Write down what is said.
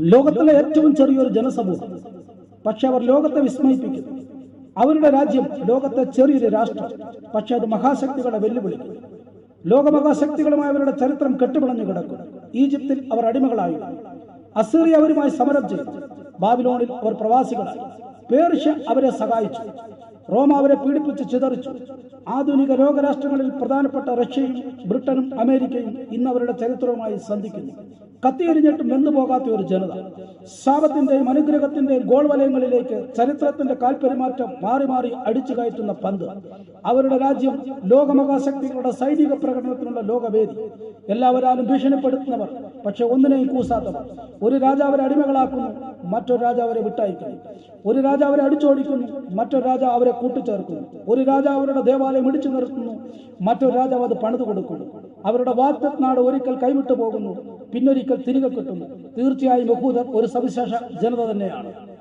ലോകത്തിലെ ഏറ്റവും ചെറിയൊരു ജനസമൂഹം. പക്ഷെ അവർ ലോകത്തെ വിസ്മയിപ്പിക്കുന്നു അവരുടെ രാജ്യം ലോകത്തെ ചെറിയൊരു രാഷ്ട്രം. പക്ഷെ അത് മഹാശക്തികളെ വെല്ലുവിളി ലോകമഹാശക്തികളുമായി അവരുടെ ചരിത്രം കെട്ടുപിളഞ്ഞു കിടക്കും. ഈജിപ്തിൽ അവർ അടിമകളായി. അസീറിയ അവരുമായി സമരം ചെയ്തു. ബാബിലോണിൽ അവർ പ്രവാസികളായി. പേർഷ്യ അവരെ സഹായിച്ചു. റോമ അവരെ പീഡിപ്പിച്ച് ചിതറിച്ചു. ആധുനിക ലോകരാഷ്ട്രങ്ങളിൽ പ്രധാനപ്പെട്ട റഷ്യയും ബ്രിട്ടനും അമേരിക്കയും ഇന്ന് അവരുടെ ചരിത്രവുമായി സന്ധിക്കുന്നു. കത്തിയെരിഞ്ഞിട്ടും വെന്നു പോകാത്ത ഒരു ജനത. ശാപത്തിന്റെയും അനുഗ്രഹത്തിന്റെയും ഗോൾ വലയങ്ങളിലേക്ക് ചരിത്രത്തിന്റെ കാൽപെരുമാറ്റം മാറി മാറി അടിച്ചു കയറ്റുന്ന പന്ത്. അവരുടെ രാജ്യം ലോകമഹാശക്തികളുടെ സൈനിക പ്രകടനത്തിനുള്ള ലോകവേദി. എല്ലാവരാലും ഭീഷണിപ്പെടുത്തുന്നവർ പക്ഷെ ഒന്നിനെയും കൂസാത്തവർ. ഒരു രാജാവരെ അടിമകളാക്കുന്നു മറ്റൊരു രാജാവരെ വിട്ടയക്കുന്നു. ഒരു രാജാവരെ അടിച്ചോടിക്കുന്നു മറ്റൊരു രാജാവ് അവരെ കൂട്ടിച്ചേർക്കുന്നു. ഒരു രാജാവ് അവരുടെ ദേവാലയം ഇടിച്ചു നിർത്തുന്നു മറ്റൊരു രാജാവ് അത് പണിതു കൊടുക്കുന്നു. അവരുടെ വാക്തനാട് ഒരിക്കൽ കൈവിട്ടു പോകുന്നു. പിന്നൊരിക്കൽ തിരികെ കിട്ടുന്നു. തീർച്ചയായും യഹൂദർ ഒരു സവിശേഷ ജനത തന്നെയാണ്.